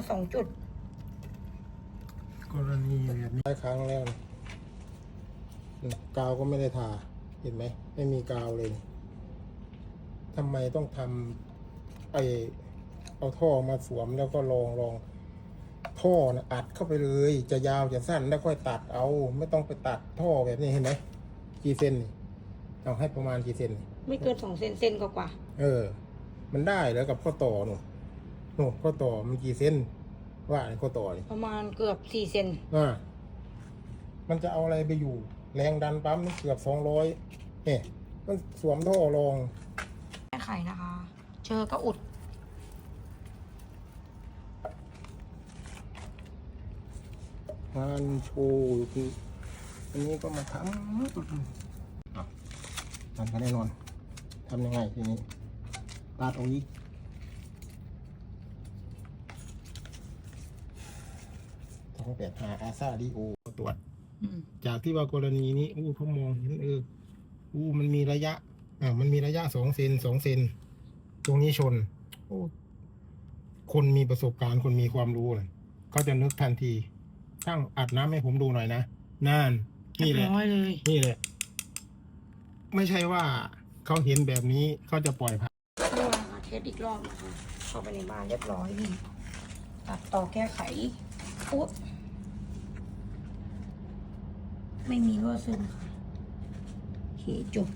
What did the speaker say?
ดสองจุด กรณีแบบนี้หลายครั้งแล้วนะอืมกาวก็ไม่ได้ทา เห็นไหม ไม่มีกาวเลยทำไมต้องทำไอเอาท่อมาสวมแล้วก็ลองลองท่อนะอัดเข้าไปเลย จะยาวจะสั้นแล้วค่อยตัดเอา ไม่ต้องไปตัดท่อแบบนี้เห็นไหมกี่เซนนี่เอาให้ประมาณกี่เซนนี่ไม่เกินสองเซนเซนกว่าเออ มันได้แล้วกับข้อต่อหนู หนูข้อต่อมันกี่เซนว่าในข้อต่อนี่ๆประมาณเกือบสี่เซนอ่ามันจะเอาอะไรไปอยู่ แรงดันปั๊มนี่เกือบสองร้อยเนี่ยมันสวมท่อรองแก้ไขนะคะ เจอก็อุด งานโชว์อยู่คืออันนี้ก็มาทำอะทำกันแน่นอนทำยังไงทีนี้ตัดออกอีก สองแปดหาอาซาดีโอตรวจอืมจากที่ว่ากรณีนี้อู้เขามองเห็นเอออู้มันมีระยะ อ่า มันมีระยะสองเซนสองเซนตรงนี้ชน โอ้คนมีประสบการณ์คนมีความรู้เลยเขาจะนึกทันทีช่างอัดน้ำให้ผมดูหน่อยนะน่านนี่แหเรียละบร้อยเลยนี่แหละ ไม่ใช่ว่าเขาเห็นแบบนี้เขาจะปล่อยผ่านเมื่อวานค่ะเทสอีกรอบนะคะเข้าไปในบ้านเรียบร้อยนี่ตัดต่อแก้ไขอุ๊ย ไม่มีรั่วซึมค่ะโอเคจบ